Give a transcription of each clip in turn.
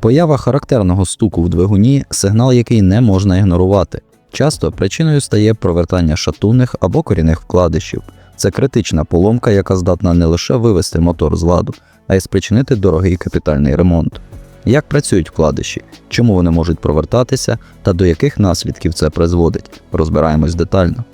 Поява характерного стуку в двигуні сигнал, який не можна ігнорувати. Часто причиною стає провертання шатунних або корінних вкладишів. Це критична поломка, яка здатна не лише вивести мотор з ладу, а й спричинити дорогий капітальний ремонт. Як працюють вкладиші, чому вони можуть провертатися та до яких наслідків це призводить, розбираємось детально.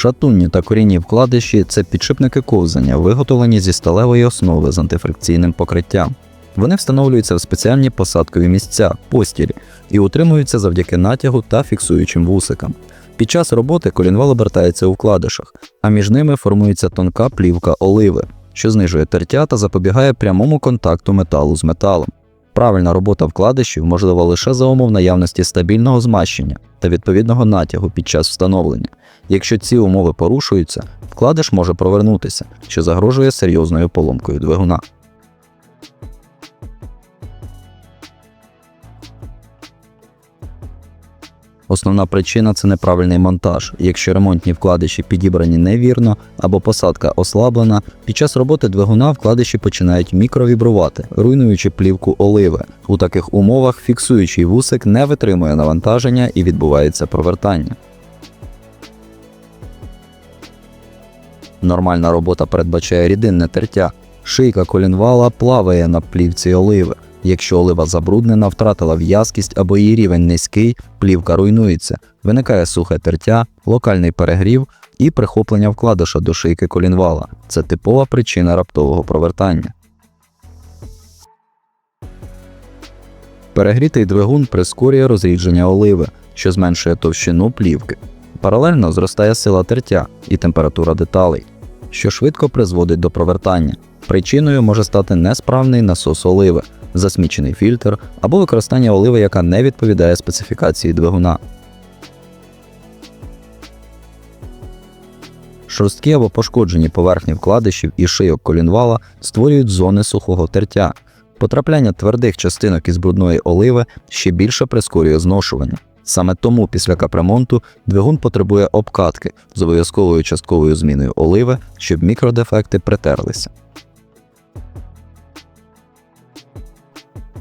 Шатунні та корінні вкладиші це підшипники ковзання, виготовлені зі сталевої основи з антифрикційним покриттям. Вони встановлюються в спеціальні посадкові місця постілі і утримуються завдяки натягу та фіксуючим вусикам. Під час роботи колінвал обертається у вкладишах, а між ними формується тонка плівка оливи, що знижує тертя та запобігає прямому контакту металу з металом. Правильна робота вкладишів можлива лише за умов наявності стабільного змащення та відповідного натягу під час встановлення. Якщо ці умови порушуються, вкладиш може провернутися, що загрожує серйозною поломкою двигуна. Основна причина це неправильний монтаж. Якщо ремонтні вкладиші підібрані невірно або посадка ослаблена, під час роботи двигуна вкладиші починають мікровібрувати, руйнуючи плівку оливи. У таких умовах фіксуючий вусик не витримує навантаження і відбувається провертання. Нормальна робота передбачає рідинне тертя. Шийка колінвала плаває на плівці оливи. Якщо олива забруднена, втратила в'язкість або її рівень низький, плівка руйнується, виникає сухе тертя, локальний перегрів і прихоплення вкладиша до шийки колінвала. Це типова причина раптового провертання. Перегрітий двигун прискорює розрідження оливи, що зменшує товщину плівки. Паралельно зростає сила тертя і температура деталей, що швидко призводить до провертання. Причиною може стати несправний насос оливи, засмічений фільтр або використання оливи, яка не відповідає специфікації двигуна. Шорсткі або пошкоджені поверхні вкладишів і шийок колінвала створюють зони сухого тертя. Потрапляння твердих частинок із брудної оливи ще більше прискорює зношування. Саме тому після капремонту двигун потребує обкатки з обов'язковою частковою зміною оливи, щоб мікродефекти притерлися.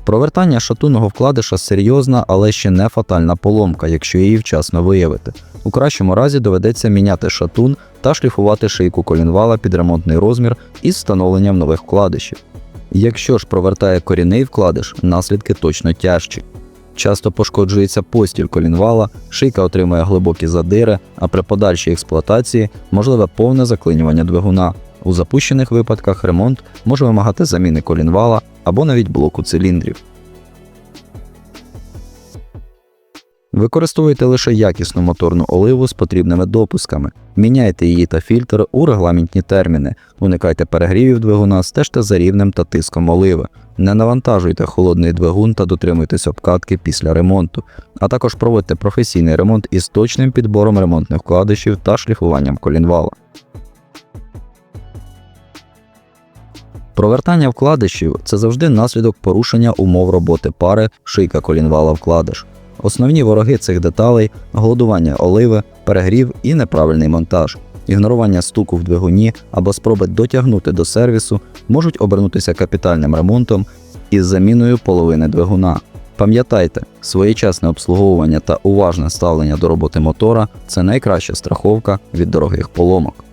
Провертання шатунного вкладиша серйозна, але ще не фатальна поломка, якщо її вчасно виявити. У кращому разі доведеться міняти шатун та шліфувати шийку колінвала під ремонтний розмір із встановленням нових вкладишів. Якщо ж провертає корінний вкладиш, наслідки точно тяжчі. Часто пошкоджується постіль колінвала, шийка отримує глибокі задири, а при подальшій експлуатації можливе повне заклинювання двигуна. У запущених випадках ремонт може вимагати заміни колінвала або навіть блоку циліндрів. Використовуйте лише якісну моторну оливу з потрібними допусками, міняйте її та фільтр у регламентні терміни, уникайте перегрівів двигуна, стежте за рівнем та тиском оливи, не навантажуйте холодний двигун та дотримуйтесь обкатки після ремонту, а також проводьте професійний ремонт із точним підбором ремонтних вкладишів та шліфуванням колінвала. Провертання вкладишів це завжди наслідок порушення умов роботи пари шийка колінвала вкладиш. Основні вороги цих деталей голодування оливи, перегрів і неправильний монтаж. Ігнорування стуку в двигуні або спроби дотягнути до сервісу можуть обернутися капітальним ремонтом із заміною половини двигуна. Пам'ятайте, своєчасне обслуговування та уважне ставлення до роботи мотора це найкраща страховка від дорогих поломок.